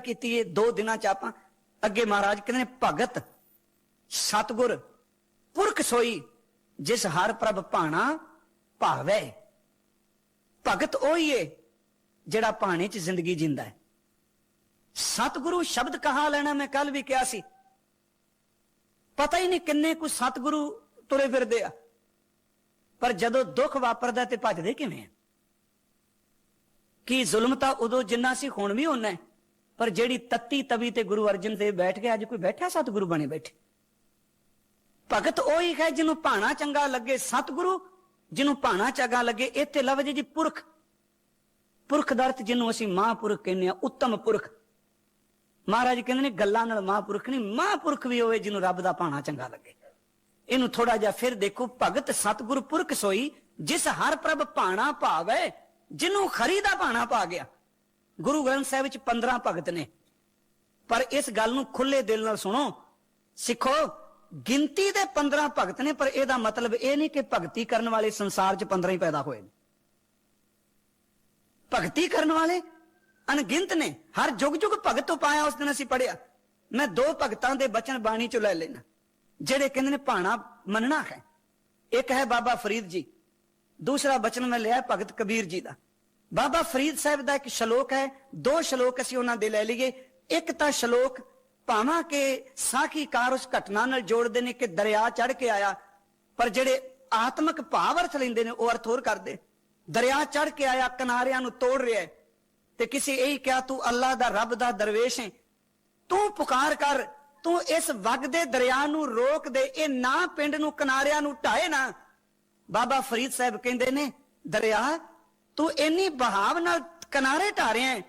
ਕੀਤੀ ਏ, ਦੋ ਦਿਨਾਂ ਚ ਆਪਾਂ ਅੱਗੇ ਮਹਾਰਾਜ ਕਹਿੰਦੇ ਨੇ, ਭਗਤ, ਸਤਗੁਰ, ਪੁਰਖ ਸੋਈ, ਜਿਸ ਹਰ ਪ੍ਰਭ ਭਾਣਾ ਭਾਵੈ। ਭਗਤ ਉਹੀ ਏ ਜਿਹੜਾ ਭਾਣੇ 'ਚ ਜ਼ਿੰਦਗੀ ਜਿੰਦਾ ਹੈ ਸਤਿਗੁਰੂ ਸ਼ਬਦ ਕਹਾ ਲੈਣਾ, ਮੈਂ ਕੱਲ ਵੀ ਕਿਹਾ ਸੀ। ਪਤਾ ਹੀ ਨਹੀਂ ਕਿੰਨੇ ਕੁ ਸਤਿਗੁਰੂ ਤੁਰੇ ਫਿਰਦੇ ਆ। ਪਰ ਜਦੋਂ ਦੁੱਖ ਵਾਪਰਦਾ ਤੇ ਭੱਜਦੇ ਕਿਵੇਂ ਆ? ਕੀ ਜ਼ੁਲਮ ਤਾਂ ਉਦੋਂ ਜਿੰਨਾ ਸੀ, ਹੁਣ ਵੀ ਹੋਣਾ ਹੈ ਪਰ ਜਿਹੜੀ ਤੱਤੀ ਤਵੀ ਤੇ ਗੁਰੂ ਅਰਜਨ ਦੇਵ ਬੈਠ ਕੇ ਅੱਜ ਕੋਈ ਬੈਠਾ ਸਤਿਗੁਰੂ ਬਣੇ ਬੈਠੇ। ਭਗਤ ਉਹੀ ਹੈ ਜਿਹਨੂੰ ਭਾਣਾ ਚੰਗਾ ਲੱਗੇ, ਸਤਿਗੁਰੂ ਜਿਹਨੂੰ ਭਾਣਾ ਚੰਗਾ ਲੱਗੇ, ਇੱਥੇ ਲਫ਼ਜ਼ ਜੀ ਪੁਰਖ। ਪੁਰਖ ਦਾ ਅਰਥ ਜਿਹਨੂੰ ਅਸੀਂ ਮਹਾਂਪੁਰਖ ਕਹਿੰਦੇ ਆ ਉੱਤਮ ਪੁਰਖ। ਮਹਾਰਾਜ ਕਹਿੰਦੇ ਨੇ, ਗੱਲਾਂ ਨਾਲ ਮਹਾਂਪੁਰਖ ਨਹੀਂ, ਮਹਾਂਪੁਰਖ ਵੀ ਹੋਵੇ ਜਿਹਨੂੰ ਰੱਬ ਦਾ ਭਾਣਾ ਚੰਗਾ ਲੱਗੇ। ਇਹਨੂੰ ਥੋੜਾ ਜਿਹਾ ਫਿਰ ਦੇਖੋ, ਭਗਤ ਸਤਿਗੁਰ ਪੁਰਖ ਸੋਈ, ਜਿਸ ਹਰ ਪ੍ਰਭ ਭਾਣਾ ਭਾਵੈ, ਜਿਹਨੂੰ ਖਰੀ ਦਾ ਭਾਣਾ ਪਾ ਗਿਆ। ਗੁਰੂ ਗ੍ਰੰਥ ਸਾਹਿਬ ਵਿੱਚ 15 ਭਗਤ ਨੇ। ਪਰ ਇਸ ਗੱਲ ਨੂੰ ਖੁੱਲੇ ਦਿਲ ਨਾਲ ਸੁਣੋ। ਸਿੱਖੋ, ਗਿਣਤੀ ਦੇ 15 ਭਗਤ ਨੇ, ਪਰ ਇਹਦਾ ਮਤਲਬ ਇਹ ਨਹੀਂ ਕਿ ਭਗਤੀ ਕਰਨ ਵਾਲੇ ਸੰਸਾਰ 'ਚ 15 ਹੀ ਪੈਦਾ ਹੋਏ ਨੇ। ਭਗਤੀ ਕਰਨ ਵਾਲੇ ਅਣਗਿਣਤ ਨੇ। ਹਰ ਜੁਗ ਜੁਗ ਭਗਤ ਤੋਂ ਪਾਇਆ ਉਸ ਦਿਨ ਅਸੀਂ ਪੜਿਆ ਮੈਂ ਦੋ ਭਗਤਾਂ ਦੇ ਬਚਨ ਬਾਣੀ ਚੋਂ ਲੈ ਲੈਣਾ ਜਿਹੜੇ ਕਹਿੰਦੇ ਨੇ ਭਾਣਾ ਮੰਨਣਾ ਹੈ। ਇੱਕ ਹੈ ਬਾਬਾ ਫਰੀਦ ਜੀ। ਦੂਸਰਾ ਬਚਨ ਮੈਂ ਲਿਆ ਭਗਤ ਕਬੀਰ ਜੀ ਦਾ। ਬਾਬਾ ਫਰੀਦ ਸਾਹਿਬ ਦਾ ਇੱਕ ਸ਼ਲੋਕ ਹੈ, ਦੋ ਸ਼ਲੋਕ ਅਸੀਂ ਉਹਨਾਂ ਦੇ ਲੈ ਲਈਏ। ਇੱਕ ਤਾਂ ਸ਼ਲੋਕ, ਭਾਵਾਂ ਕਿ ਸਾਖੀਕਾਰ ਉਸ ਘਟਨਾ ਨਾਲ ਜੋੜਦੇ ਨੇ ਕਿ ਦਰਿਆ ਚੜ ਕੇ ਆਇਆ, ਪਰ ਜਿਹੜੇ ਆਤਮਿਕ ਭਾਵ ਅਰਥ ਲੈਂਦੇ ਨੇ, ਉਹ ਅਰਥ ਹੋਰ ਕਰਦੇ। ਦਰਿਆ ਚੜ ਕੇ ਆਇਆ, ਕਿਨਾਰਿਆਂ ਨੂੰ ਤੋੜ ਰਿਹਾ ਹੈ। ਤੇ ਕਿਸੇ ਇਹੀ ਕਿਹਾ, ਤੂੰ ਅੱਲਾ ਦਾ ਰੱਬ ਦਾ ਦਰਵੇਸ਼ ਹੈ। ਤੂੰ ਪੁਕਾਰ ਕਰ, ਤੂੰ ਇਸ ਵਗਦੇ ਦਰਿਆ ਨੂੰ ਰੋਕ ਦੇ, ਇਹ ਨਾ ਪਿੰਡ ਨੂੰ, ਕਿਨਾਰਿਆਂ ਨੂੰ ਢਾਏ ਨਾ। ਬਾਬਾ ਫਰੀਦ ਸਾਹਿਬ ਕਹਿੰਦੇ ਨੇ, ਦਰਿਆ ਤੂੰ ਇੰਨੀ ਬਹਾਵ ਨਾਲ ਕਿਨਾਰੇ ਢਾ ਰਿਹਾ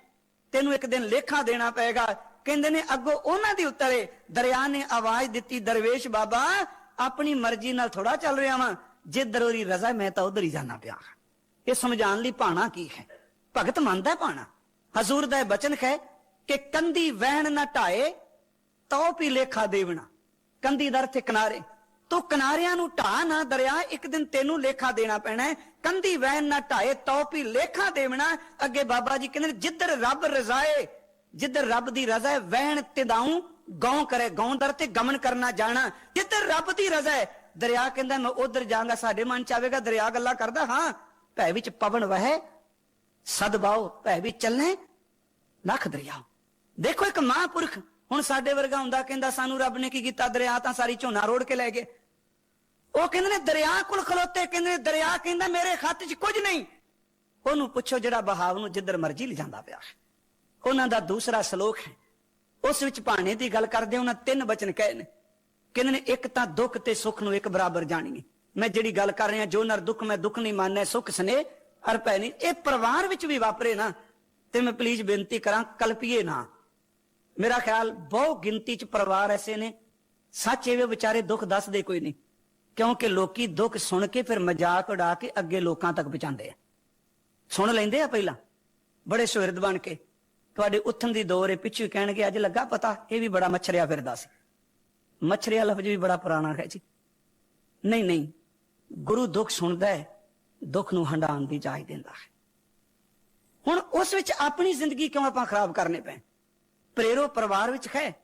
ਤੈਨੂੰ ਇੱਕ ਦਿਨ ਲੇਖਾ ਦੇਣਾ ਪਏਗਾ। ਕਹਿੰਦੇ ਨੇ, ਅੱਗੋਂ ਉਹਨਾਂ ਦੀ ਉਤਰੇ ਦਰਿਆ ਨੇ ਆਵਾਜ਼ ਦਿੱਤੀ, ਦਰਵੇਸ਼ ਬਾਬਾ, ਆਪਣੀ ਮਰਜ਼ੀ ਨਾਲ ਥੋੜਾ ਚੱਲ ਰਿਹਾ ਵਾਂ। ਜਿੱਧਰ ਉਹਦੀ ਰਜ਼ਾ ਮੈਂ ਤਾਂ ਉਧਰ ਹੀ ਜਾਣਾ ਪਿਆ ਇਹ ਸਮਝਾਉਣ ਲਈ ਭਾਣਾ ਕੀ ਹੈ? ਭਗਤ ਮੰਨਦਾ ਭਾਣਾ? ਹਜ਼ੂਰ ਦਾ ਇਹ ਬਚਨ ਹੈ ਕਿ ਕੰਦੀ ਵਹਿਣ ਨਾ ਢਾਏ ਤਉ ਪੀ ਲੇਖਾ ਦੇਵਣਾ। ਕੰਦੀ ਦਰ ਤੇ ਕਿਨਾਰੇ। ਤੂੰ ਕਿਨਾਰਿਆਂ ਨੂੰ ਢਾ ਨਾ ਦਰਿਆ ਇੱਕ ਦਿਨ ਤੈਨੂੰ ਲੇਖਾ ਦੇਣਾ ਪੈਣਾ ਹੈ। ਕੰਦੀ ਵਹਿਣ ਨਾ ਢਾਏ ਤਉ ਪੀ ਲੇਖਾ ਦੇਵਣਾ ਅੱਗੇ ਬਾਬਾ ਜੀ ਕਹਿੰਦੇ ਨੇ, ਜਿੱਧਰ ਰੱਬ ਰਜ਼ਾਏ ਜਿੱਧਰ ਰੱਬ ਦੀ ਰਜ਼ਾ ਹੈ ਵਹਿਣ ਤਿਦਾਉ ਗੌਂ ਕਰੇ ਗੌਂ ਦਰ ਤੇ ਗਮਨ ਕਰਨਾ ਜਾਣਾ। ਜਿੱਧਰ ਰੱਬ ਦੀ ਰਜ਼ਾ ਹੈ ਦਰਿਆ ਕਹਿੰਦਾ ਮੈਂ ਉਧਰ ਜਾਵਾਂਗਾ ਸਾਡੇ ਮਨ ਚ ਆਵੇਗਾ ਦਰਿਆ ਗੱਲਾਂ ਕਰਦਾ ਹਾਂ ਭੈ ਵਿੱਚ ਪਵਨ ਵਹੇ ਸਦਬਾਓ ਭੈ ਵਿੱਚ ਚੱਲਣੇ ਲੱਖ ਦਰਿਆ। ਦੇਖੋ ਇੱਕ ਮਹਾਂਪੁਰਖ ਹੁਣ ਸਾਡੇ ਵਰਗਾ ਹੁੰਦਾ ਕਹਿੰਦਾ ਸਾਨੂੰ ਰੱਬ ਨੇ ਕੀ ਕੀਤਾ ਦਰਿਆ ਤਾਂ ਸਾਰੀ ਝੋਨਾ ਰੋੜ ਕੇ ਲੈ ਗਏ। ਉਹ ਕਹਿੰਦੇ ਨੇ ਦਰਿਆ ਕੋਲ ਖਲੋਤੇ, ਕਹਿੰਦੇ ਨੇ ਦਰਿਆ ਕਹਿੰਦਾ ਮੇਰੇ ਖਾਤੇ 'ਚ ਕੁਝ ਨਹੀਂ। ਉਹਨੂੰ ਪੁੱਛੋ ਜਿਹੜਾ ਬਹਾਵ ਨੂੰ ਜਿੱਧਰ ਮਰਜ਼ੀ ਲਿਜਾਂਦਾ ਪਿਆ ਉਹਨਾਂ ਦਾ ਦੂਸਰਾ ਸ਼ਲੋਕ ਹੈ। ਉਸ ਵਿੱਚ ਭਾਣੇ ਦੀ ਗੱਲ ਕਰਦੇ ਉਹਨਾਂ ਤਿੰਨ ਬਚਨ ਕਹੇ ਨੇ। ਕਹਿੰਦੇ ਨੇ, ਇੱਕ ਤਾਂ ਦੁੱਖ ਤੇ ਸੁੱਖ ਨੂੰ ਇੱਕ ਬਰਾਬਰ ਜਾਣੀਏ ਮੈਂ ਜਿਹੜੀ ਗੱਲ ਕਰ ਰਿਹਾ, ਜੋ ਨਰ ਦੁੱਖ ਮੈਂ ਦੁੱਖ ਨਹੀਂ ਮੰਨਣਾ ਸੁੱਖ ਸਨੇ ਹਰ ਪੈ ਨਹੀਂ। ਇਹ ਪਰਿਵਾਰ ਵਿੱਚ ਵੀ ਵਾਪਰੇ ਨਾ, ਤੇ ਮੈਂ ਪਲੀਜ਼ ਬੇਨਤੀ ਕਰਾਂ, ਕਲਪੀਏ ਨਾ। ਮੇਰਾ ਖਿਆਲ, ਬਹੁ ਗਿਣਤੀ ਚ ਪਰਿਵਾਰ ਐਸੇ ਨੇ। ਸੱਚ ਇਹ ਵਿਚਾਰੇ ਦੁੱਖ ਦੱਸਦੇ ਕੋਈ ਨਹੀਂ। ਕਿਉਂਕਿ ਲੋਕੀ ਦੁੱਖ ਸੁਣ ਕੇ ਫਿਰ ਮਜ਼ਾਕ ਉਡਾ ਕੇ ਅੱਗੇ ਲੋਕਾਂ ਤੱਕ ਪਹੁੰਚਾਉਂਦੇ ਆ। ਸੁਣ ਲੈਂਦੇ ਆ ਪਹਿਲਾਂ, ਬੜੇ ਸੁਹਿਰਦ ਬਣ ਕੇ। ਤੁਹਾਡੇ ਉੱਠਣ ਦੀ ਦੌਰ ਹੈ ਪਿੱਛੇ ਕਹਿਣਗੇ, ਅੱਜ ਲੱਗਾ ਪਤਾ, ਇਹ ਵੀ ਬੜਾ ਮੱਛਰਿਆ ਫਿਰਦਾ ਸੀ। ਮੱਛਰਿਆ ਲਫ਼ਜ਼ ਵੀ ਬੜਾ ਪੁਰਾਣਾ ਹੈ ਜੀ। ਨਹੀਂ ਨਹੀਂ, ਗੁਰੂ ਦੁੱਖ ਸੁਣਦਾ ਹੈ, ਦੁੱਖ ਨੂੰ ਹੰਡਾਉਣ ਦੀ ਜਾਚ ਦਿੰਦਾ ਹੈ। ਹੁਣ ਉਸ ਵਿੱਚ ਆਪਣੀ ਜ਼ਿੰਦਗੀ ਕਿਉਂ ਆਪਾਂ ਖਰਾਬ ਕਰਨੇ ਪਏ? ਪ੍ਰੇਰੋ ਪਰਿਵਾਰ ਵਿੱਚ ਹੈ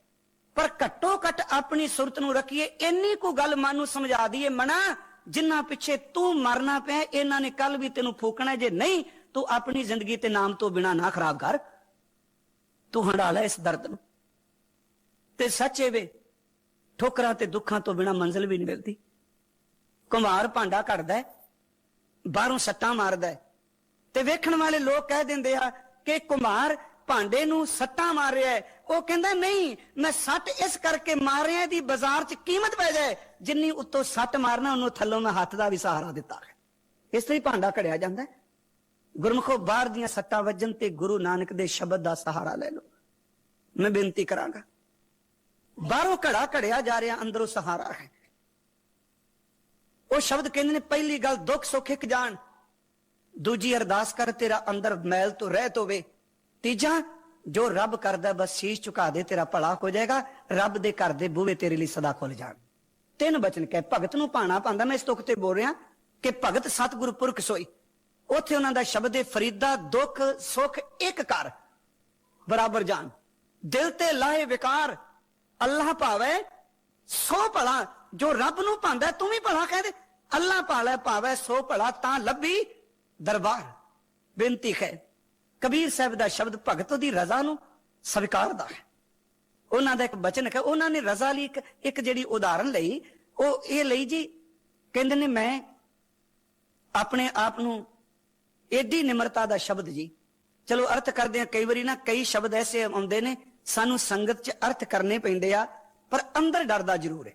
ਪਰ ਘੱਟੋ ਘੱਟ ਆਪਣੀ ਸੁਰਤ ਨੂੰ ਰੱਖੀਏ, ਇੰਨੀ ਕੋ ਗੱਲ ਮਨ ਨੂੰ ਸਮਝਾ ਦਈਏ, ਮਨਾ, ਜਿੰਨਾ ਪਿੱਛੇ ਤੂੰ ਮਰਨਾ ਪਿਆ, ਇਹਨਾਂ ਨੇ ਕੱਲ ਵੀ ਤੈਨੂੰ ਫੂਕਣਾ ਜੇ ਨਹੀਂ, ਤੂੰ ਆਪਣੀ ਜ਼ਿੰਦਗੀ ਤੇ ਨਾਮ ਤੋਂ ਬਿਨਾ ਨਾ ਖਰਾਬ ਕਰ। ਤੂੰ ਹੰਡਾ ਲੈ ਇਸ ਦਰਦ ਨੂੰ। ਤੇ ਸੱਚੇ ਵੇ, ਠੋਕਰਾਂ ਤੇ ਦੁੱਖਾਂ ਤੋਂ ਬਿਨਾ ਮੰਜ਼ਿਲ ਵੀ ਨਹੀਂ ਮਿਲਦੀ। ਕੁਮਾਰ ਭਾਂਡਾ ਕੱਢਦਾ ਬਾਹਰੋਂ ਸੱਟਾਂ ਮਾਰਦਾ ਤੇ ਵੇਖਣ ਵਾਲੇ ਲੋਕ ਕਹਿ ਦਿੰਦੇ ਆ ਕਿ ਕੁਮਾਰ ਭਾਂਡੇ ਨੂੰ ਸੱਟਾਂ ਮਾਰ ਰਿਹਾ ਹੈ ਉਹ ਕਹਿੰਦਾ, ਨਹੀਂ, ਮੈਂ ਸੱਟ ਇਸ ਕਰਕੇ ਮਾਰ ਰਿਹਾ ਦੀ ਬਾਜ਼ਾਰ 'ਚ ਕੀਮਤ ਪੈ ਜਾਏ। ਜਿੰਨੀ ਉੱਤੋਂ ਸੱਟ ਮਾਰਨਾ, ਉਹਨੂੰ ਥੱਲੋਂ ਮੈਂ ਹੱਥ ਦਾ ਵੀ ਸਹਾਰਾ ਦਿੱਤਾ ਹੈ। ਇਸ ਤਰ੍ਹਾਂ ਭਾਂਡਾ ਘੜਿਆ ਜਾਂਦਾ ਹੈ। ਗੁਰਮਖੋ, ਬਾਹਰ ਦੀਆਂ ਸੱਟਾਂ ਵੱਜਣ ਤੇ ਗੁਰੂ ਨਾਨਕ ਦੇ ਸ਼ਬਦ ਦਾ ਸਹਾਰਾ ਲੈ ਲਓ। ਮੈਂ ਬੇਨਤੀ ਕਰਾਂਗਾ। ਬਾਹਰੋਂ ਘੜਾ ਘੜਿਆ ਜਾ ਰਿਹਾ, ਅੰਦਰੋਂ ਸਹਾਰਾ ਹੈ। ਉਹ ਸ਼ਬਦ ਕਹਿੰਦੇ ਨੇ, ਪਹਿਲੀ ਗੱਲ ਦੁੱਖ, ਸੁੱਖ, ਇੱਕ ਜਾਣ ਦੂਜੀ, ਅਰਦਾਸ ਕਰ ਤੇਰਾ ਅੰਦਰ ਮੈਲ ਤੋਂ ਰਹਿਤ ਹੋਵੇ। ਤੀਜਾ ਜੋ ਰੱਬ ਕਰਦਾ ਬਸ ਸੀਸ ਝੁਕਾ ਦੇ, ਤੇਰਾ ਭਲਾ ਹੋ ਜਾਏਗਾ, ਰੱਬ ਦੇ ਘਰ ਦੇ ਬੂਹੇ ਤੇਰੇ ਲਈ ਸਦਾ ਖੁੱਲ ਜਾਣ। ਤਿੰਨ ਬਚਨ ਕਹਿ, ਭਗਤ ਨੂੰ ਪਾਣਾ ਪਾਉਂਦਾ, ਮੈਂ ਇਸ ਤੁਕ ਤੇ ਬੋਲ ਰਿਹਾ ਕਿ ਭਗਤ ਸਤਿਗੁਰ ਪੁਰਖ ਸੋਈ। ਉੱਥੇ ਉਹਨਾਂ ਦਾ ਸ਼ਬਦ ਹੈ, ਫਰੀਦਾ, ਦੁੱਖ, ਸੁੱਖ, ਇੱਕ ਕਰ ਬਰਾਬਰ ਜਾਣ ਦਿਲ ਤੇ ਲਾਹੇ ਵਿਕਾਰ, ਅੱਲਾਹ ਭਾਵੇ, ਸੋ ਭਲਾ, ਜੋ ਰੱਬ ਨੂੰ ਪਾਉਂਦਾ ਤੂੰ ਵੀ ਭਲਾ ਕਹਿੰਦੇ ਅੱਲਾਹ ਭਾਲੇ, ਭਾਵੇ, ਸੋ ਭਲਾ, ਤਾਂ ਲੱਭੀ ਦਰਬਾਰ। ਬੇਨਤੀ ਹੈ ਕਬੀਰ ਸਾਹਿਬ ਦਾ ਸ਼ਬਦ ਭਗਤ ਦੀ ਰਜ਼ਾ ਨੂੰ ਸਵੀਕਾਰਦਾ ਹੈ। ਉਹਨਾਂ ਦਾ ਇੱਕ ਬਚਨ ਹੈ ਉਹਨਾਂ ਨੇ ਰਜ਼ਾ ਲਈ ਇੱਕ ਇੱਕ ਜਿਹੜੀ ਉਦਾਹਰਨ ਲਈ, ਉਹ ਇਹ ਲਈ ਜੀ, ਕਹਿੰਦੇ ਨੇ ਮੈਂ ਆਪਣੇ ਆਪ ਨੂੰ ਏਡੀ ਨਿਮਰਤਾ ਦਾ ਸ਼ਬਦ ਜੀ। ਚਲੋ ਅਰਥ ਕਰਦੇ ਆ ਕਈ ਵਾਰੀ ਨਾ ਕਈ ਸ਼ਬਦ ਐਸੇ ਆਉਂਦੇ ਨੇ, ਸਾਨੂੰ ਸੰਗਤ 'ਚ ਅਰਥ ਕਰਨੇ ਪੈਂਦੇ ਆ, ਪਰ ਅੰਦਰ ਡਰਦਾ ਜ਼ਰੂਰ ਹੈ।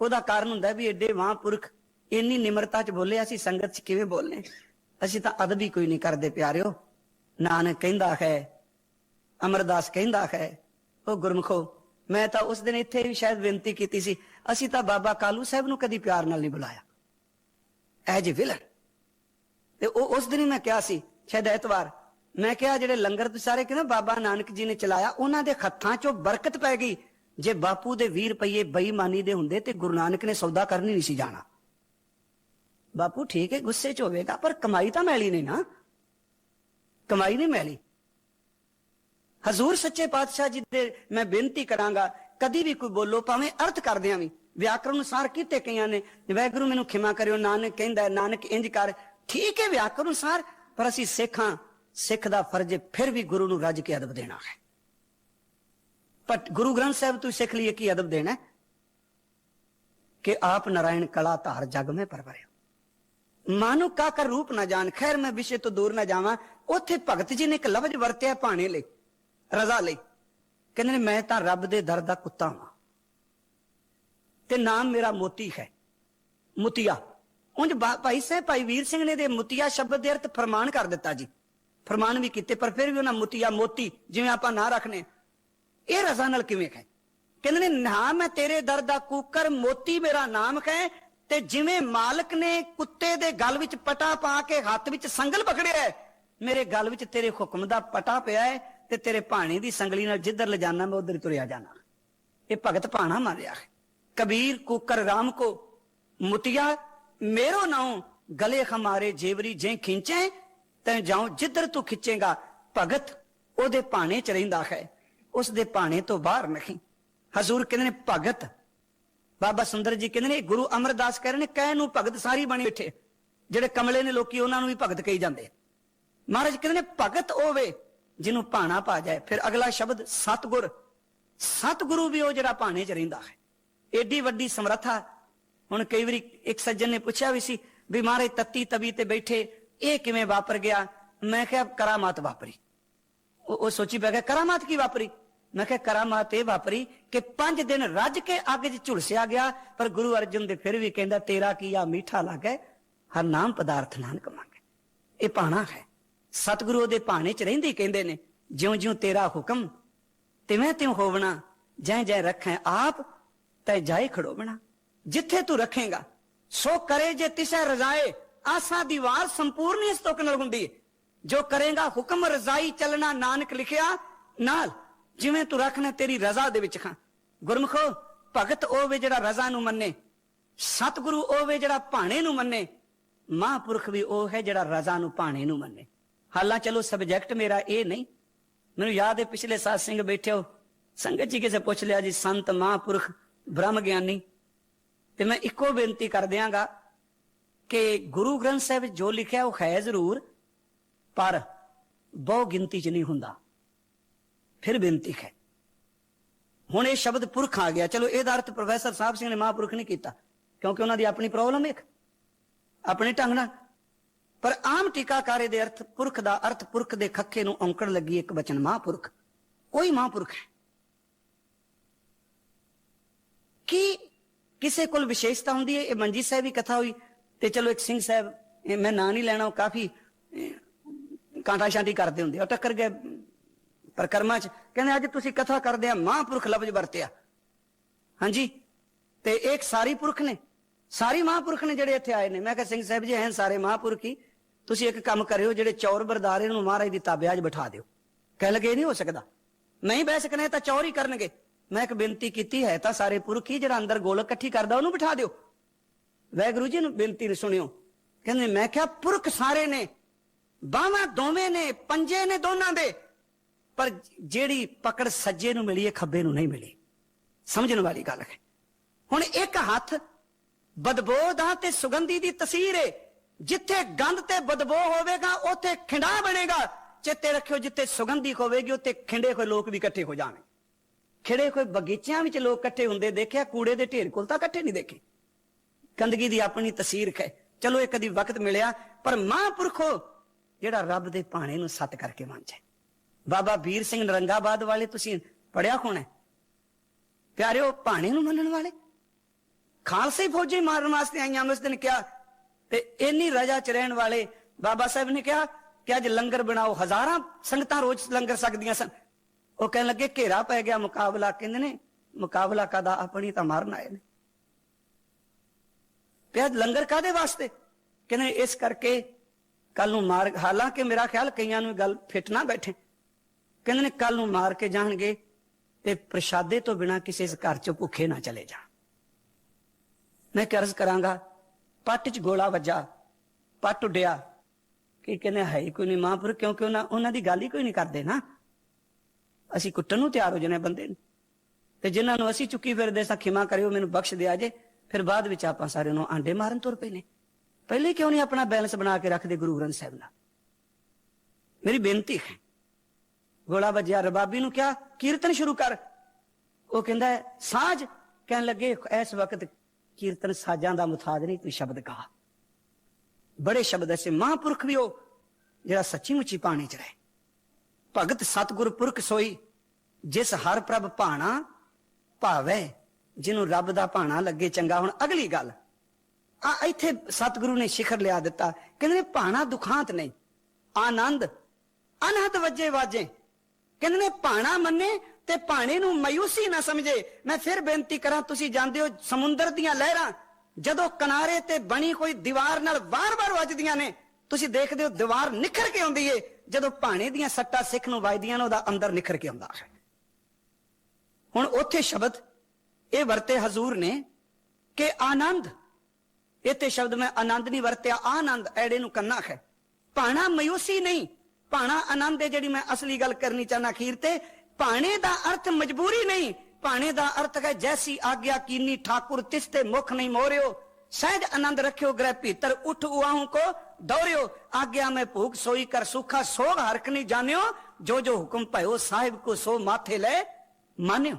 ਉਹਦਾ ਕਾਰਨ ਹੁੰਦਾ ਵੀ ਏਡੇ ਮਹਾਂਪੁਰਖ ਇੰਨੀ ਨਿਮਰਤਾ 'ਚ ਬੋਲੇ ਅਸੀਂ ਸੰਗਤ 'ਚ ਕਿਵੇਂ ਬੋਲਨੇ? ਅਸੀਂ ਤਾਂ ਅਦਬੀ ਕੋਈ ਨਹੀਂ ਕਰਦੇ ਪਿਆਰਿਓ। ਨਾਨਕ ਕਹਿੰਦਾ ਹੈ, ਅਮਰਦਾਸ ਕਹਿੰਦਾ ਹੈ ਉਹ ਗੁਰਮਖੋ, ਮੈਂ ਤਾਂ ਉਸ ਦਿਨ ਇੱਥੇ ਵੀ ਸ਼ਾਇਦ ਬੇਨਤੀ ਕੀਤੀ ਸੀ। ਅਸੀਂ ਤਾਂ ਬਾਬਾ ਕਾਲੂ ਸਾਹਿਬ ਨੂੰ ਕਦੀ ਪਿਆਰ ਨਾਲ ਨਹੀਂ ਬੁਲਾਇਆ। As villain. ਤੇ ਉਹ ਉਸ ਦਿਨ ਮੈਂ ਕਿਹਾ ਸੀ, ਸ਼ਾਇਦ ਐਤਵਾਰ, ਮੈਂ ਕਿਹਾ ਜਿਹੜੇ ਲੰਗਰ ਤੁਸੀਂ ਸਾਰੇ ਕਹਿੰਦੇ ਬਾਬਾ ਨਾਨਕ ਜੀ ਨੇ ਚਲਾਇਆ, ਉਹਨਾਂ ਦੇ ਹੱਥਾਂ 'ਚੋਂ ਬਰਕਤ ਪੈ ਗਈ। ਜੇ ਬਾਪੂ ਦੇ 20 ਰੁਪਏ ਬੇਈਮਾਨੀ ਦੇ ਹੁੰਦੇ ਤੇ ਗੁਰੂ ਨਾਨਕ ਨੇ ਸੌਦਾ ਕਰਨੀ ਨਹੀਂ ਸੀ ਜਾਣਾ। ਬਾਪੂ ਠੀਕ ਹੈ, ਗੁੱਸੇ 'ਚ ਹੋਵੇਗਾ, ਪਰ ਕਮਾਈ ਤਾਂ ਮੈਲੀ ਨਹੀਂ ਨਾ। ਕਮਾਈ ਨਹੀਂ ਮੈਲੀ ਹਜ਼ੂਰ ਸੱਚੇ ਪਾਤਸ਼ਾਹ ਜੀ ਦੇ ਮੈਂ ਬੇਨਤੀ ਕਰਾਂਗਾ, ਕਦੀ ਵੀ ਕੋਈ ਬੋਲੋ, ਭਾਵੇਂ ਅਰਥ ਕਰਦਿਆਂ ਵੀ, ਵਿਆਕਰਨ ਅਨੁਸਾਰ ਕੀਤੇ ਕਈਆਂ ਨੇ ਵੈਗੁਰੂ ਮੈਨੂੰ ਖਿਮਾ ਕਰਿਓ, ਨਾਨਕ ਕਹਿੰਦਾ ਨਾਨਕ ਇੰਜ ਕਰ। ਠੀਕ ਹੈ ਵਿਆਕਰਨ ਅਨੁਸਾਰ, ਪਰ ਅਸੀਂ ਸਿੱਖਾਂ, ਸਿੱਖ ਦਾ ਫਰਜ਼ ਫਿਰ ਵੀ ਗੁਰੂ ਨੂੰ ਰੱਜ ਕੇ ਅਦਬ ਦੇਣਾ ਹੈ। ਪਰ ਗੁਰੂ ਗ੍ਰੰਥ ਸਾਹਿਬ ਤੂੰ ਸਿੱਖ ਲਈ ਕੀ ਅਦਬ ਦੇਣਾ ਕਿ ਆਪ ਨਾਰਾਇਣ ਕਲਾ ਧਾਰ ਜਗ में ਪਰਵਰਿਓ ਮਾਨੁ ਕਾ ਕਰ ਰੂਪ ਨਾ ਜਾਣ, ਖੈਰ ਮੈਂ ਵਿਸ਼ੇ ਤੋਂ ਦੂਰ ਨਾ ਜਾਵਾਂ ਉੱਥੇ ਭਗਤ ਜੀ ਨੇ ਇੱਕ ਲਫ਼ਜ਼ ਵਰਤਿਆ ਭਾਣੇ ਲਈ ਰਜ਼ਾ ਲਈ। ਕਹਿੰਦੇ ਨੇ ਮੈਂ ਤਾਂ ਰੱਬ ਦੇ ਦਰ ਦਾ ਕੁੱਤਾ ਹਾਂ ਤੇ ਨਾਮ ਮੇਰਾ ਮੋਤੀ ਹੈ ਮੁਤੀਆ। ਉਂਝ ਬਾ- ਭਾਈ ਸਾਹਿਬ ਭਾਈ ਵੀਰ ਸਿੰਘ ਨੇ ਦੇ ਮੁਤੀਆ ਸ਼ਬਦ ਦੇ ਅਰਥ ਫਰਮਾਨ ਕਰ ਦਿੱਤਾ ਜੀ। ਫਰਮਾਨ ਵੀ ਕੀਤੇ ਪਰ ਫਿਰ ਵੀ ਉਹਨਾਂ ਮੁਤੀਆ ਮੋਤੀ ਜਿਵੇਂ ਆਪਾਂ ਨਾ ਰੱਖਨੇ ਇਹ ਰਜ਼ਾ ਨਾਲ ਕਿਵੇਂ ਹੈ ਕਹਿੰਦੇ ਨੇ ਨਾ ਮੈਂ ਤੇਰੇ ਦਰ ਦਾ ਕੂਕਰ ਮੋਤੀ ਮੇਰਾ ਨਾਮ ਹੈ। ਤੇ ਜਿਵੇਂ ਮਾਲਕ ਨੇ ਕੁੱਤੇ ਦੇ ਗਲ ਵਿੱਚ ਪਟਾ ਪਾ ਕੇ ਹੱਥ ਵਿੱਚ ਸੰਗਲ ਪਕੜਿਆ ਹੈ, ਮੇਰੇ ਗੱਲ ਵਿੱਚ ਤੇਰੇ ਹੁਕਮ ਦਾ ਪਟਾ ਪਿਆ ਹੈ ਤੇ ਤੇਰੇ ਭਾਣੇ ਦੀ ਸੰਗਲੀ ਨਾਲ ਜਿੱਧਰ ਲਿਜਾਣਾ ਮੈਂ ਉਧਰ ਤੁਰਿਆ ਜਾਣਾ। ਇਹ ਭਗਤ ਭਾਣਾ ਮਾਰਿਆ ਹੈ। ਕਬੀਰ ਕੁਕਰ ਰਾਮ ਕੋ ਮੁਤਿਆ ਮੇਰੋ ਨਾਉ, ਗਲੇ ਹਮਾਰੇ ਜੇਵਰੀ ਜੇ ਖਿੰਚੇ, ਤੈਂ ਜਾਉ ਜਿੱਧਰ ਤੂੰ ਖਿੱਚੇਗਾ। ਭਗਤ ਉਹਦੇ ਭਾਣੇ ਚ ਰਹਿੰਦਾ ਹੈ। ਉਸ ਦੇ ਭਾਣੇ ਤੋਂ ਬਾਹਰ ਨਹੀਂ। ਹਜ਼ੂਰ ਕਹਿੰਦੇ ਨੇ, ਭਗਤ। ਬਾਬਾ ਸੁੰਦਰ ਜੀ ਕਹਿੰਦੇ ਨੇ, ਗੁਰੂ ਅਮਰਦਾਸ ਕਹਿ ਰਹੇ ਨੇ, ਕਹਿ ਨੂੰ ਭਗਤ ਸਾਰੀ ਬਣੀ ਬੈਠੇ। ਜਿਹੜੇ ਕਮਲੇ ਨੇ ਲੋਕੀ, ਉਹਨਾਂ ਨੂੰ ਵੀ ਭਗਤ ਕਹੀ ਜਾਂਦੇ। ਮਹਾਰਾਜ ਕਹਿੰਦੇ ਨੇ, ਭਗਤ ਹੋਵੇ, ਜਿਹਨੂੰ ਭਾਣਾ ਪਾ ਜਾਏ। ਫਿਰ ਅਗਲਾ ਸ਼ਬਦ, ਸਤਗੁਰ। ਸਤਗੁਰੂ ਵੀ ਉਹ ਜਿਹੜਾ ਭਾਣੇ 'ਚ ਰਹਿੰਦਾ ਹੈ। ਏਡੀ ਵੱਡੀ ਸਮਰੱਥਾ। ਹੁਣ ਕਈ ਵਾਰੀ ਇੱਕ ਸੱਜਣ ਨੇ ਪੁੱਛਿਆ ਵੀ ਸੀ ਵੀ ਮਹਾਰਾਜ, ਤੱਤੀ ਤਵੀ ਤੇ ਬੈਠੇ, ਇਹ ਕਿਵੇਂ ਵਾਪਰ ਗਿਆ? ਮੈਂ ਕਿਹਾ, ਕਰਾਮਾਤ ਵਾਪਰੀ। ਉਹ ਸੋਚੀ ਪੈ ਗਿਆ ਕਰਾਮਾਤ ਕੀ ਵਾਪਰੀ? ਮੈਂ ਕਿਹਾ, ਕਰਾਮਾਤ ਇਹ ਵਾਪਰੀ ਕਿ ਪੰਜ ਦਿਨ ਰੱਜ ਕੇ ਅੱਗ 'ਚ ਝੁਲਸਿਆ ਗਿਆ, ਪਰ ਗੁਰੂ ਅਰਜਨ ਦੇ ਫਿਰ ਵੀ ਕਹਿੰਦਾ, ਤੇਰਾ ਕੀ ਆ ਮੀਠਾ ਲੱਗੇ? ਹਰ ਨਾਮ ਪਦਾਰਥ ਨਾਨਕ ਮੰਗੇ। ਇਹ ਪਾਣਾ ਹੈ। ਸਤਿਗੁਰੂ ਦੇ ਭਾਣੇ 'ਚ ਰਹਿੰਦੇ ਕਹਿੰਦੇ ਨੇ, ਜਿਉਂ-ਜਿਉਂ ਤੇਰਾ ਹੁਕਮ, ਤਿਵੇਂ ਤਿਉਂ ਹੋਵਣਾ, ਜੈ ਜੈ ਰੱਖੈ ਆਪ, ਤੈ ਜਾਏ ਖੜੋਵਣਾ। ਜਿੱਥੇ ਤੂੰ ਰੱਖੇਗਾ, ਸੋ ਕਰੇ ਜੇ ਤਿਸੈ ਰਜ਼ਾਏ, ਆਸਾ ਦੀਵਾਰ ਸੰਪੂਰਨ ਇਸ ਤੁਕ ਨਾਲ ਹੁੰਦੀ ਜੋ ਕਰੇਗਾ ਹੁਕਮ ਰਜ਼ਾਈ ਚੱਲਣਾ ਨਾਨਕ ਲਿਖਿਆ, ਨਾਲ ਜਿਵੇਂ ਤੂੰ ਰੱਖਣਾ ਤੇਰੀ ਰਜ਼ਾ ਦੇ ਵਿੱਚ ਖਾਂ। ਗੁਰਮਖੋ, ਭਗਤ ਉਹ ਵੇ ਜਿਹੜਾ ਰਜ਼ਾ ਨੂੰ ਮੰਨੇ, ਸਤਿਗੁਰੂ ਉਹ ਵੇ ਜਿਹੜਾ ਭਾਣੇ ਨੂੰ ਮੰਨੇ, ਮਹਾਂਪੁਰਖ ਵੀ ਉਹ ਹੈ ਜਿਹੜਾ ਰਜ਼ਾ ਨੂੰ ਭਾਣੇ ਨੂੰ ਮੰਨੇ। ਹਾਲਾਂ ਚਲੋ ਸਬਜੈਕਟ ਮੇਰਾ ਇਹ ਨਹੀਂ। ਮੈਨੂੰ ਯਾਦ ਹੈ, ਪਿਛਲੇ ਸਾਲ ਸਿੰਘ ਬੈਠੇ ਹੋ। ਸੰਗਤ ਜੀ ਕਿਸੇ ਪੁੱਛ ਲਿਆ ਜੀ, ਸੰਤ, ਮਹਾਂਪੁਰਖ, ਬ੍ਰਹਮ ਗਿਆਨੀ। ਤੇ ਮੈਂ ਇੱਕੋ ਬੇਨਤੀ ਕਰ ਦਿਆਂਗਾ ਕਿ ਗੁਰੂ ਗ੍ਰੰਥ ਸਾਹਿਬ ਜੋ ਲਿਖਿਆ ਉਹ ਹੈ ਜ਼ਰੂਰ, ਪਰ ਬਹੁ ਗਿਣਤੀ 'ਚ ਨਹੀਂ ਹੁੰਦਾ। ਫਿਰ ਬੇਨਤੀ ਹੈ। ਹੁਣ ਇਹ ਸ਼ਬਦ ਪੁਰਖ ਆ ਗਿਆ। ਚਲੋ, ਇਹਦਾ ਅਰਥ ਪ੍ਰੋਫੈਸਰ ਸਾਹਿਬ ਸਿੰਘ ਨੇ ਮਹਾਂਪੁਰਖ ਨਹੀਂ ਕੀਤਾ, ਕਿਉਂਕਿ ਉਹਨਾਂ ਦੀ ਆਪਣੀ ਪ੍ਰੋਬਲਮ ਇੱਕ। ਆਪਣੇ ਢੰਗ ਨਾਲ ਪਰ ਆਮ ਟੀਕਾਕਾਰੇ ਦੇ ਅਰਥ ਪੁਰਖ ਦਾ ਅਰਥ ਪੁਰਖ ਦੇ ਖੱਕੇ ਨੂੰ ਔਂਕੜ ਲੱਗੀ ਇੱਕ ਬਚਨ ਮਹਾਂਪੁਰਖ। ਕੋਈ ਮਹਾਂਪੁਰਖ ਹੈ। ਕੀ ਕਿਸੇ ਕੋਲ ਵਿਸ਼ੇਸ਼ਤਾ ਹੁੰਦੀ ਹੈ? ਇਹ ਮੰਜੀ ਸਾਹਿਬ ਦੀ ਕਥਾ ਹੋਈ ਤੇ ਚਲੋ ਇੱਕ ਸਿੰਘ ਸਾਹਿਬ ਇਹ ਮੈਂ ਨਾਂ ਨਹੀਂ ਲੈਣਾ ਉਹ ਕਾਫੀ ਅਹ, ਕਾਂਟਾ ਸ਼ਾਂਟੀ ਕਰਦੇ ਹੁੰਦੇ ਆ। ਉਹ ਟੱਕਰ ਗਏ ਪਰਕਰਮਾ ਚ। ਕਹਿੰਦੇ ਅੱਜ ਤੁਸੀਂ ਕਥਾ ਕਰਦੇ ਆ ਮਹਾਂਪੁਰਖ ਲਫ਼ਜ਼ ਵਰਤਿਆ। ਹਾਂਜੀ? ਤੇ ਇੱਕ ਸਾਰੀ ਪੁਰਖ ਨੇ। ਸਾਰੀ ਮਹਾਂਪੁਰਖ ਨੇ ਜਿਹੜੇ ਇੱਥੇ ਆਏ ਨੇ। ਮੈਂ ਕਿਹਾ ਸਿੰਘ ਸਾਹਿਬ ਜੀ ਹਨ ਸਾਰੇ ਮਹਾਂਪੁਰਖ। ਹੀ ਤੁਸੀਂ ਇੱਕ ਕੰਮ ਕਰਿਓ, ਜਿਹੜੇ ਚੌਰ ਬਰਦਾਰੇ ਨੂੰ ਮਹਾਰਾਜ ਦੀ ਤਾਬਿਆਜ ਬਿਠਾ ਦਿਓ। ਕਹਿ ਲਗੇ ਨਹੀਂ ਹੋ ਸਕਦਾ। ਨਹੀਂ ਬਹਿ ਸਕਨੇ ਤਾਂ ਚੌਰ ਹੀ ਕਰਨਗੇ। ਮੈਂ ਇੱਕ ਬੇਨਤੀ ਕੀਤੀ ਹੈ, ਤਾਂ ਸਾਰੇ ਪੁਰਖ ਹੀ ਜਿਹੜਾ ਅੰਦਰ ਗੋਲਕ ਇਕੱਠੀ ਕਰਦਾ, ਉਹਨੂੰ ਬਿਠਾ ਦਿਓ। ਵੈਗੁਰੂ ਜੀ ਨੂੰ ਬੇਨਤੀ ਨੂੰ ਸੁਣਿਓ। ਕਹਿੰਦੇ, ਮੈਂ ਕਿਹਾ, ਪੁਰਖ ਸਾਰੇ ਨੇ ਬਾਹਾਂ ਦੋਵੇਂ ਨੇ, ਪੰਜੇ ਨੇ ਦੋਨਾਂ ਦੇ। ਪਰ ਜਿਹੜੀ ਪਕੜ ਸੱਜੇ ਨੂੰ ਮਿਲੀ ਹੈ ਖੱਬੇ ਨੂੰ ਨਹੀਂ ਮਿਲੀ। ਸਮਝਣ ਵਾਲੀ ਗੱਲ ਹੈ। ਹੁਣ ਇੱਕ ਹੱਥ ਬਦਬੋ ਦਾ ਤੇ ਸੁਗੰਧੀ ਦੀ ਤਸਵੀਰ ਹੈ ਜਿੱਥੇ ਗੰਧ ਤੇ ਬਦਬੋ ਹੋਵੇਗਾ, ਉੱਥੇ ਖਿੰਡਾ ਬਣੇਗਾ। ਚਿੱਤੇ ਰੱਖਿਓ, ਜਿੱਥੇ ਸੁਗੰਧੀ ਹੋਵੇਗੀ, ਉੱਥੇ ਖਿੰਡੇ ਹੋਏ ਲੋਕ ਵੀ ਇਕੱਠੇ ਹੋ ਜਾਣਗੇ। ਖਿੜੇ ਹੋਏ ਬਗੀਚਿਆਂ ਵਿੱਚ ਲੋਕ ਇਕੱਠੇ ਹੁੰਦੇ ਦੇਖਿਆ ਕੂੜੇ ਦੇ ਢੇਰ ਕੋਲ ਤਾਂ ਇਕੱਠੇ ਨਹੀਂ ਦੇਖੇ। ਗੰਦਗੀ ਦੀ ਆਪਣੀ ਤਸਵੀਰ ਹੈ ਚਲੋ ਇਹ ਕਦੀ ਵਕਤ ਮਿਲਿਆ, ਪਰ ਮਹਾਂਪੁਰਖੋ ਜਿਹੜਾ ਰੱਬ ਦੇ ਭਾਣੇ ਨੂੰ ਸੱਤ ਕਰਕੇ ਮੰਨਜੇ ਬਾਬਾ ਵੀਰ ਸਿੰਘ ਨਰੰਗਾਬਾਦ ਵਾਲੇ, ਤੁਸੀਂ ਪੜਿਆ ਹੋਣਾ ਹੈ। ਪਿਆਰਿਓ, ਭਾਣੇ ਨੂੰ ਮੰਨਣ ਵਾਲੇ। ਖਾਲਸੇ ਫੌਜੀ ਮਾਰਨ ਵਾਸਤੇ ਆਈਆਂ ਉਸ ਦਿਨ ਕਿਹਾ ਤੇ ਇੰਨੀ ਰਜਾ ਚ ਰਹਿਣ ਵਾਲੇ ਬਾਬਾ ਸਾਹਿਬ ਨੇ ਕਿਹਾ ਕਿ ਅੱਜ ਲੰਗਰ ਬਣਾਓ, ਹਜ਼ਾਰਾਂ ਸੰਗਤਾਂ ਰੋਜ਼ ਲੰਗਰ ਸਕਦੀਆਂ ਸਨ। ਉਹ ਕਹਿਣ ਲੱਗੇ, ਘੇਰਾ ਪੈ ਗਿਆ ਮੁਕਾਬਲਾ ਕਹਿੰਦੇ ਨੇ? ਮੁਕਾਬਲਾ ਕਾਦਾ ਆਪਣੀ ਤਾਂ ਮਾਰਨ ਆਏ ਨੇ। ਪਿਆ ਲੰਗਰ ਕਾਦੇ ਵਾਸਤੇ? ਕਹਿੰਦੇ, ਇਸ ਕਰਕੇ ਕੱਲ ਨੂੰ ਮਾਰ, ਹਾਲਾਂਕਿ ਮੇਰਾ ਖਿਆਲ ਕਈਆਂ ਨੂੰ ਗੱਲ ਫਿੱਟ ਨਾ ਬੈਠੇ। ਕਹਿੰਦੇ ਨੇ ਕੱਲ ਨੂੰ ਮਾਰ ਕੇ ਜਾਣਗੇ ਤੇ ਪ੍ਰਸ਼ਾਦੇ ਤੋਂ ਬਿਨਾ ਕਿਸੇ ਇਸ ਘਰ ਚ ਭੁੱਖੇ ਨਾ ਚਲੇ ਜਾਣ। ਮੈਂ ਕਰਜ਼ ਕਰਾਂਗਾ ਪੱਟ 'ਚ ਗੋਲਾ ਵੱਜਾ ਪੱਟ ਉੱਡਿਆ। ਕਿ ਕਹਿੰਦੇ ਹੈ ਹੀ ਕੋਈ ਨਹੀਂ ਮਹਾਂਪੁਰ ਕਿਉਂਕਿ ਉਹਨਾਂ ਉਹਨਾਂ ਦੀ ਗੱਲ ਹੀ ਕੋਈ ਨਹੀਂ ਕਰਦੇ ਨਾ। ਅਸੀਂ ਕੁੱਟਣ ਨੂੰ ਤਿਆਰ ਹੋ ਜਨੇ ਬੰਦੇ ਨੂੰ। ਤੇ ਜਿਨ੍ਹਾਂ ਨੂੰ ਅਸੀਂ ਚੁੱਕੀ ਫਿਰਦੇ ਸਾਂ ਖਿਮਾ ਕਰਿਓ ਮੈਨੂੰ ਬਖਸ਼ ਦਿਆ ਜੇ ਫਿਰ ਬਾਅਦ ਵਿੱਚ ਆਪਾਂ ਸਾਰੇ ਨੂੰ ਆਂਡੇ ਮਾਰਨ ਤੁਰ ਪਏ ਨੇ। ਪਹਿਲੇ ਕਿਉਂ ਨਹੀਂ ਆਪਣਾ ਬੈਲੈਂਸ ਬਣਾ ਕੇ ਰੱਖਦੇ ਗੁਰੂ ਗ੍ਰੰਥ ਸਾਹਿਬ ਨਾਲ ਮੇਰੀ ਬੇਨਤੀ ਹੈ। ਗੋਲਾ ਵੱਜਿਆ ਰਬਾਬੀ ਨੂੰ ਕਿਹਾ ਕੀਰਤਨ ਸ਼ੁਰੂ ਕਰ। ਉਹ ਕਹਿੰਦਾ ਹੈ, ਸਾਜ ਕਹਿਣ ਲੱਗੇ ਇਸ ਵਕਤ ਕੀਰਤਨ ਸਾਜਾਂ ਦਾ ਮੁਤਾਜ ਨਹੀਂ ਤੂੰ ਸ਼ਬਦ ਕਹਾ। ਬੜੇ ਸ਼ਬਦ ਐਸੇ ਮਹਾਂਪੁਰਖ ਵੀ ਉਹ ਜਿਹੜਾ ਸੱਚੀ ਮੁੱਚੀ ਪਾਣੀ ਚ ਰਹੇ। ਭਗਤ ਸਤਿਗੁਰ ਪੁਰਖ ਸੋਈ, ਜਿਸ ਹਰ ਪ੍ਰਭ ਭਾਣਾ ਭਾਵੇ, ਜਿਹਨੂੰ ਰੱਬ ਦਾ ਭਾਣਾ ਲੱਗੇ ਚੰਗਾ। ਹੁਣ ਅਗਲੀ ਗੱਲ, ਆ ਇੱਥੇ ਸਤਿਗੁਰੂ ਨੇ ਸਿਖਰ ਲਿਆ ਦਿੱਤਾ। ਕਹਿੰਦੇ ਨੇ, ਭਾਣਾ ਦੁਖਾਂਤ ਨਹੀਂ, ਆਨੰਦ, ਅਨਹਦ ਵੱਜੇ ਵਾਜੇ ਕਹਿੰਦੇ ਨੇ, ਭਾਣਾ ਮੰਨੇ ਤੇ ਭਾਣੇ ਨੂੰ ਮਾਯੂਸੀ ਨਾ ਸਮਝੇ। ਮੈਂ ਫਿਰ ਬੇਨਤੀ ਕਰਾਂ, ਤੁਸੀਂ ਜਾਣਦੇ ਹੋ, ਸਮੁੰਦਰ ਦੀਆਂ ਲਹਿਰਾਂ ਜਦੋਂ ਕਿਨਾਰੇ ਤੇ ਬਣੀ ਕੋਈ ਦੀਵਾਰ ਨਾਲ ਵਾਰ-ਵਾਰ ਵੱਜਦੀਆਂ ਨੇ, ਤੁਸੀਂ ਦੇਖਦੇ ਹੋ, ਦੀਵਾਰ ਨਿਖਰ ਕੇ ਆਉਂਦੀ ਏ। ਜਦੋਂ ਭਾਣੇ ਦੀਆਂ ਸੱਟਾਂ ਸਿੱਖ ਨੂੰ ਵੱਜਦੀਆਂ ਨੇ, ਉਹਦਾ ਅੰਦਰ ਨਿਖਰ ਕੇ ਆਉਂਦਾ ਹੈ। ਹੁਣ ਉੱਥੇ ਸ਼ਬਦ, ਇਹ ਵਰਤੇ ਹਜ਼ੂਰ ਨੇ ਕਿ ਆਨੰਦ। ਇੱਥੇ ਸ਼ਬਦ ਮੈਂ ਆਨੰਦ ਨਹੀਂ ਵਰਤਿਆ, ਆਨੰਦ ਐੜੇ ਨੂੰ ਕੰਨਾ ਹੈ। ਭਾਣਾ ਮਯੂਸੀ ਨਹੀਂ, ਭਾਣਾ ਆਨੰਦ ਹੈ ਜਿਹੜੀ ਮੈਂ ਅਸਲੀ ਗੱਲ ਕਰਨੀ ਚਾਹਨਾ ਅਖੀਰ ਤੇ ਭਾਣੇ ਦਾ ਅਰਥ ਮਜਬੂਰੀ ਨਹੀਂ। ਭਾਣੇ ਦਾ ਅਰਥ ਹੈ, ਜੈਸੀ ਆਗਿਆ ਕੀਨੀ ਠਾਕੁਰ ਤਿਸ ਤੇ ਮੁਖ ਨਹੀਂ ਮੋਰਿਓ। ਸਹਿਜ ਆਨੰਦ ਰੱਖਿਓ ਗ੍ਰਹਿ ਭੀਤਰ, ਉਠ ਉਆਹੂ ਕੋ ਦੌੜਿਓ ਆਗਿਆ ਮੈਂ ਭੂਖ ਸੋਈ ਕਰ ਸੁਖਾ, ਸੋਗ ਹਰਕ ਨਹੀਂ ਜਾਣਿਓ। ਜੋ ਜੋ ਹੁਕਮ ਭਇਓ, ਸਾਹਿਬ ਕੋ ਸੋ ਮਾਥੇ ਲੈ ਮਾਨਿਓ।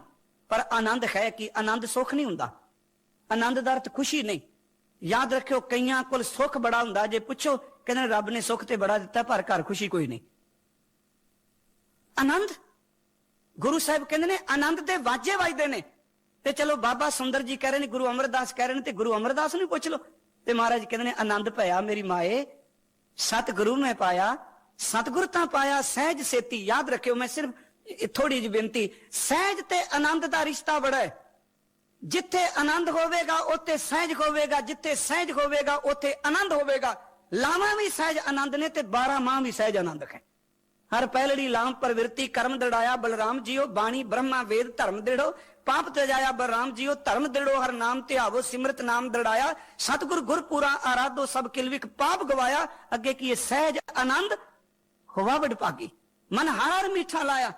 ਪਰ ਆਨੰਦ ਹੈ ਕਿ ਆਨੰਦ ਸੁਖ ਨਹੀਂ ਹੁੰਦਾ। ਆਨੰਦ ਦਾ ਅਰਥ ਖੁਸ਼ੀ ਨਹੀਂ। ਯਾਦ ਰੱਖਿਓ, ਕਈਆਂ ਕੋਲ ਸੁੱਖ ਬੜਾ ਹੁੰਦਾ। ਜੇ ਪੁੱਛੋ, ਕਹਿੰਦੇ ਰੱਬ ਨੇ ਸੁੱਖ ਤੇ ਬੜਾ ਦਿੱਤਾ, ਪਰ ਘਰ ਖੁਸ਼ੀ ਕੋਈ ਨਹੀਂ। ਆਨੰਦ ਗੁਰੂ ਸਾਹਿਬ ਕਹਿੰਦੇ ਨੇ, ਆਨੰਦ ਦੇ ਵਾਜੇ ਵੱਜਦੇ ਨੇ। ਤੇ ਚਲੋ ਬਾਬਾ ਸੁੰਦਰ ਜੀ ਕਹਿ ਰਹੇ ਨੇ, ਗੁਰੂ ਅਮਰਦਾਸ ਕਹਿ ਰਹੇ ਨੇ, ਤੇ ਗੁਰੂ ਅਮਰਦਾਸ ਨੂੰ ਪੁੱਛ ਲਓ। ਤੇ ਮਹਾਰਾਜ ਕਹਿੰਦੇ ਨੇ, ਆਨੰਦ ਭਇਆ ਮੇਰੀ ਮਾਏ, ਸਤਿਗੁਰੂ ਮੈਂ ਪਾਇਆ, ਸਤਿਗੁਰ ਤਾਂ ਪਾਇਆ, ਸਹਿਜ ਸੇਤੀ, ਯਾਦ ਰੱਖਿਓ, ਮੈਂ ਸਿਰਫ ਥੋੜੀ ਜਿਹੀ ਬੇਨਤੀ, ਸਹਿਜ ਤੇ ਆਨੰਦ ਦਾ ਰਿਸ਼ਤਾ ਬੜਾ ਹੈ। ਜਿੱਥੇ ਆਨੰਦ ਹੋਵੇਗਾ, ਉੱਥੇ ਸਹਿਜ ਹੋਵੇਗਾ, ਜਿੱਥੇ ਸਹਿਜ ਹੋਵੇਗਾ, ਉੱਥੇ ਆਨੰਦ ਹੋਵੇਗਾ। ਲਾਵਾਂ ਵੀ ਸਹਿਜ ਆਨੰਦ ਨੇ ਤੇ 12 ਮਾਹ ਵੀ ਸਹਿਜ ਆਨੰਦ ਹੈ ਹਰ ਪਹਿਲੜੀ ਲਾਮ ਪ੍ਰਵਿਰਤੀ ਕਰਮ ਦੜਾਇਆ, ਬਲਰਾਮ ਜੀਓ ਬਾਣੀ ਬ੍ਰਹਮਾ ਵੇਦ ਧਰਮ ਦੇੜੋ। ਪਾਪ ਤਜਾਇਆ ਬਲਰਾਮ ਜੀਓ, ਧਰਮ ਦੇੜੋ, ਹਰ ਨਾਮ ਧਿਆਵੋ, ਸਿਮਰਤ ਨਾਮ ਦੜਾਇਆ। ਸਤਿਗੁਰ ਗੁਰ ਆਰਾਧੋ, ਸਭ ਕਿਲਵਿਕ ਪਾਪ ਗਵਾਇਆ। ਅੱਗੇ ਕੀ ਇਹ ਸਹਿਜ ਆਨੰਦ? ਹੋਵਾ ਵਡ ਭਾਗੀ। ਮਨ ਹਾਰ ਮਿੱਠਾ ਲਾਇਆ।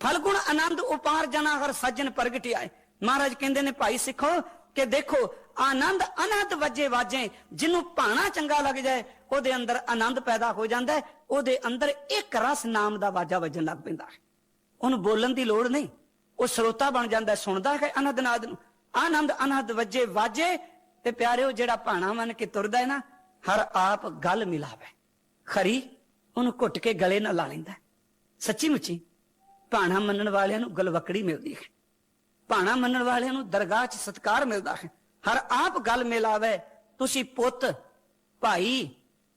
ਫਲਗੁਣ ਆਨੰਦ ਉਪਾਰ ਜਨਾ, ਹਰ ਸੱਜਣ ਪ੍ਰਗਟਿਆਏ। ਮਹਾਰਾਜ ਕਹਿੰਦੇ ਨੇ, ਭਾਈ ਸਿੱਖੋ, ਕਿ ਦੇਖੋ, ਆਨੰਦ ਅਨਹਦ ਵਜੇ ਵਾਜੇ ਜਿਹਨੂੰ ਭਾਣਾ ਚੰਗਾ ਲੱਗ ਜਾਏ ਉਹਦੇ ਅੰਦਰ ਆਨੰਦ ਪੈਦਾ ਹੋ ਜਾਂਦਾ ਹੈ, ਉਹਦੇ ਅੰਦਰ ਇੱਕ ਰਸ ਨਾਮ ਦਾ ਵਾਜਾ ਵੱਜਣ ਲੱਗ ਪੈਂਦਾ ਹੈ। ਉਹਨੂੰ ਬੋਲਣ ਦੀ ਲੋੜ ਨਹੀਂ। ਉਹ ਸਰੋਤਾ ਬਣ ਜਾਂਦਾ ਸੁਣਦਾ ਹੈ ਅਨੰਦ ਨਾਦ ਨੂੰ। ਆਨੰਦ ਅਨਹਦ ਵਜੇ, ਵਾਜੇ ਤੇ ਪਿਆਰਿਓ, ਜਿਹੜਾ ਭਾਣਾ ਮੰਨ ਕੇ ਤੁਰਦਾ ਹੈ ਨਾ, ਹਰ ਆਪ ਗੱਲ ਮਿਲਾਵੇ। ਖਰੀ ਉਹਨੂੰ ਘੁੱਟ ਕੇ ਗਲੇ ਨਾਲ ਲਾ ਲੈਂਦਾ ਸੱਚੀ ਮੁੱਚੀ ਭਾਣਾ ਮੰਨਣ ਵਾਲਿਆਂ ਨੂੰ ਗਲਵਕੜੀ ਮਿਲਦੀ ਹੈ। ਭਾਣਾ ਮੰਨਣ ਵਾਲਿਆਂ ਨੂੰ ਦਰਗਾਹ 'ਚ ਸਤਕਾਰ ਮਿਲਦਾ ਹੈ। ਹਰ ਆਪ ਗੱਲ ਮਿਲਾਵੇ, ਤੁਸੀਂ ਪੁੱਤ, ਭਾਈ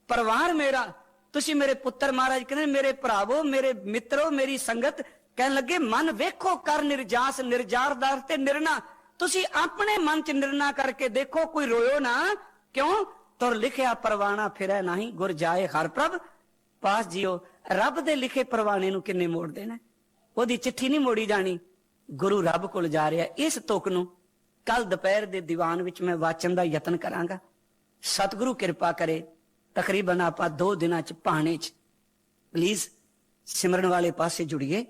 ਪਰਿਵਾਰ ਮੇਰਾ, ਤੁਸੀਂ ਮੇਰੇ ਪੁੱਤਰ ਮਹਾਰਾਜ ਕਹਿੰਦੇ ਮੇਰੇ ਭਰਾਵੋ, ਮੇਰੇ ਮਿੱਤਰੋ, ਮੇਰੀ ਸੰਗਤ, ਕਹਿਣ ਲੱਗੇ, ਮਨ ਵੇਖੋ ਕਰ ਨਿਰਜਾਸ ਨਿਰਜਾਰਦਾਰ ਤੇ ਨਿਰਣਾ। ਤੁਸੀਂ ਆਪਣੇ ਮਨ 'ਚ ਨਿਰਣਾ ਕਰਕੇ ਦੇਖੋ, ਕੋਈ ਰੋਇਓ ਨਾ। ਕਿਉਂ? ਤੁਰ ਲਿਖਿਆ ਪਰਵਾਣਾ ਫਿਰੈ ਨਹੀਂ, ਗੁਰ ਜਾਏ ਹਰ ਪ੍ਰਭ। ਪਾਸ ਜਿਓ, ਰੱਬ ਦੇ ਲਿਖੇ ਪਰਵਾਣੇ ਨੂੰ ਕਿੰਨੇ ਮੋੜ ਦੇਣਾ? ਉਹਦੀ ਚਿੱਠੀ ਨਹੀਂ ਮੋੜੀ ਜਾਣੀ। ਗੁਰੂ ਰੱਬ ਕੋਲ ਜਾ ਰਿਹਾ, ਇਸ ਤੁਕ ਨੂੰ। ਕੱਲ ਦੁਪਹਿਰ ਦੇ ਦੀਵਾਨ ਵਿੱਚ ਮੈਂ ਵਾਚਨ ਦਾ ਯਤਨ ਕਰਾਂਗਾ। ਸਤਿਗੁਰੂ ਕਿਰਪਾ ਕਰੇ ਤਕਰੀਬਨ ਆਪਾਂ 2 ਦਿਨਾਂ ਚ ਪਾਣੇ ਚ ਪਲੀਜ਼ ਸਿਮਰਨ ਵਾਲੇ ਪਾਸੇ ਜੁੜੀਏ,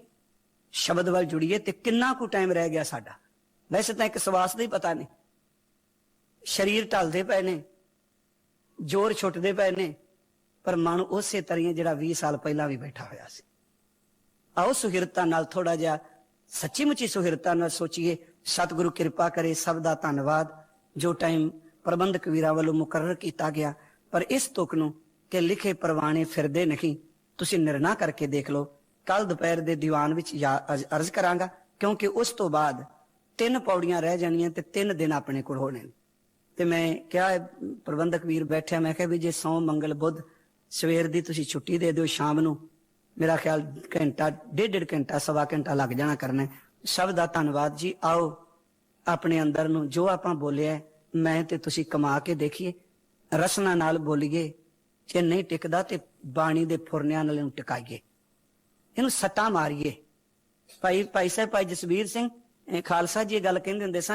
ਸ਼ਬਦ ਵੱਲ ਜੁੜੀਏ ਤੇ ਕਿੰਨਾ ਕੁ ਟਾਈਮ ਰਹਿ ਗਿਆ ਸਾਡਾ। ਵੈਸੇ ਤਾਂ ਇੱਕ ਸਵਾਸ ਦਾ ਹੀ ਪਤਾ ਨਹੀਂ। ਸਰੀਰ ਢਲਦੇ ਪਏ ਨੇ, ਜ਼ੋਰ ਛੁੱਟਦੇ ਪਏ ਨੇ, ਪਰ ਮਨ ਉਸੇ ਤਰ੍ਹਾਂ ਜਿਹੜਾ 20 ਸਾਲ ਪਹਿਲਾਂ ਵੀ ਬੈਠਾ ਹੋਇਆ ਸੀ। ਆਓ ਸੁਹਿਰਤਾ ਨਾਲ ਥੋੜਾ ਜਿਹਾ ਸੱਚੀ ਮੁੱਚੀ ਸੁਹਿਰਤਾ ਨਾਲ ਸੋਚੀਏ। ਸਤਿਗੁਰੂ ਕਿਰਪਾ ਕਰੇ, ਸਭ ਦਾ ਧੰਨਵਾਦ। ਜੋ ਟਾਈਮ ਪ੍ਰਬੰਧਕ ਵੀਰਾਂ ਵੱਲੋਂ ਮੁਕਰਰ ਕੀਤਾ ਗਿਆ ਪਰ ਇਸ ਤੁਕ ਨੂੰ ਕਿ ਲਿਖੇ ਪਰਵਾਣੇ ਫਿਰਦੇ ਨਹੀਂ, ਤੁਸੀਂ ਨਿਰਣਾ ਕਰਕੇ ਦੇਖ ਲਓ। ਕੱਲ ਦੁਪਹਿਰ ਦੇ ਦੀਵਾਨ ਵਿੱਚ ਅਰਜ਼ ਕਰਾਂਗਾ, ਕਿਉਂਕਿ ਉਸ ਤੋਂ ਬਾਅਦ ਤਿੰਨ ਪੌੜੀਆਂ ਰਹਿ ਜਾਣੀਆਂ ਤੇ ਤਿੰਨ ਦਿਨ ਆਪਣੇ ਕੋਲ ਹੋਣੇ ਤੇ ਮੈਂ ਕਿਹਾ, ਪ੍ਰਬੰਧਕ ਵੀਰ ਬੈਠਿਆ, ਮੈਂ ਕਿਹਾ ਵੀ ਜੇ ਸੌ ਮੰਗਲ, ਬੁੱਧ ਸਵੇਰ ਦੀ ਤੁਸੀਂ ਛੁੱਟੀ ਦੇ ਦਿਓ ਸ਼ਾਮ ਨੂੰ, ਮੇਰਾ ਖਿਆਲ ਘੰਟਾ ਡੇਢ ਡੇਢ ਘੰਟਾ, ਸਵਾ ਘੰਟਾ ਲੱਗ ਜਾਣਾ ਕਰਨਾ ਸਭ ਦਾ ਧੰਨਵਾਦ ਜੀ, ਆਓ ਆਪਣੇ ਅੰਦਰ ਨੂੰ ਜੋ ਆਪਾਂ ਬੋਲਿਆ ਮੈਂ ਤੇ ਤੁਸੀਂ ਕਮਾ ਕੇ ਦੇਖੀਏ। ਰਸਨਾ ਨਾਲ ਬੋਲੀਏ, ਜੇ ਨਹੀਂ ਟਿਕਦਾ ਤੇ ਬਾਣੀ ਦੇ ਫੁਰਨਿਆਂ ਨਾਲ ਇਹਨੂੰ ਟਿਕਾਈਏ। ਇਹਨੂੰ ਸੱਟਾਂ ਮਾਰੀਏ। ਭਾਈ ਭਾਈ ਸਾਹਿਬ, ਭਾਈ ਜਸਵੀਰ ਸਿੰਘ ਖਾਲਸਾ ਜੀ ਇਹ ਗੱਲ ਕਹਿੰਦੇ ਹੁੰਦੇ ਸਨ